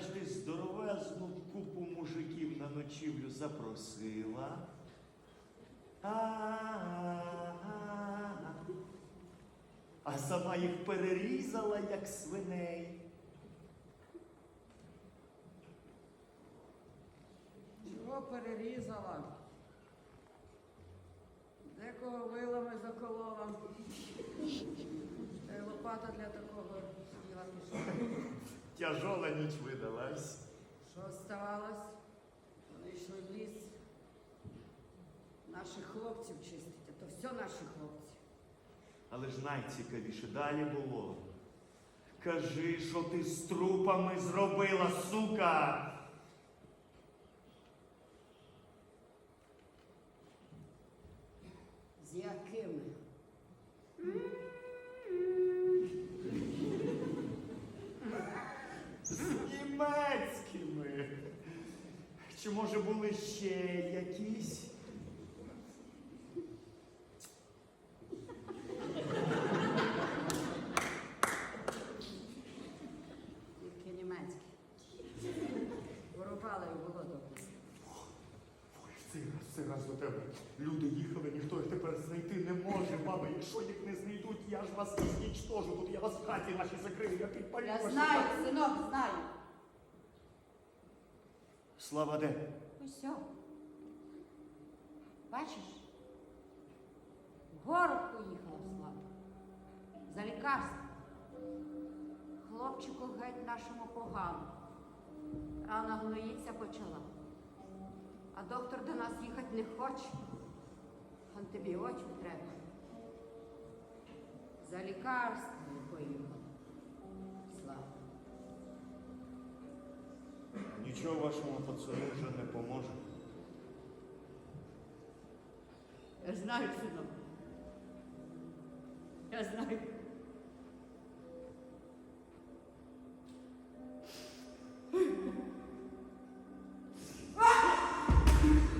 Ти здоровезну купу мужиків на ночівлю запросила. А сама їх перерізала, як свиней. Чого перерізала? Декого вилами заколола. Лопата для такого діла пішла. Тяжола ніч видалась. Що ставалось? Вони йшли в ліс. Наших хлопців чистить, а то все наші хлопці. Але ж найцікавіше далі було. Кажи, що ти з трупами зробила, сука. З якими? Німецькими. Чи може були ще якісь? Тільки німецькі. Вирубали і було добре. Ой, цей раз, до тебе. Люди їхали, ніхто їх тепер знайти не може. Мама, якщо їх не знайдуть, я ж вас знічтожу. Тут я вас в хаті нашій закрию, я підпалю. Я знаю, синок, знаю. Слава де? Ось. о. Бачиш? Город поїхала слава. За лікарство. Хлопчику геть нашому погано. Рана гноїться почала. А доктор до нас їхати не хоче. Антибіотик треба. За лікарством поїхала. Нічого вашому пацану вже не поможе. Я знаю, синок. Я знаю. Ah!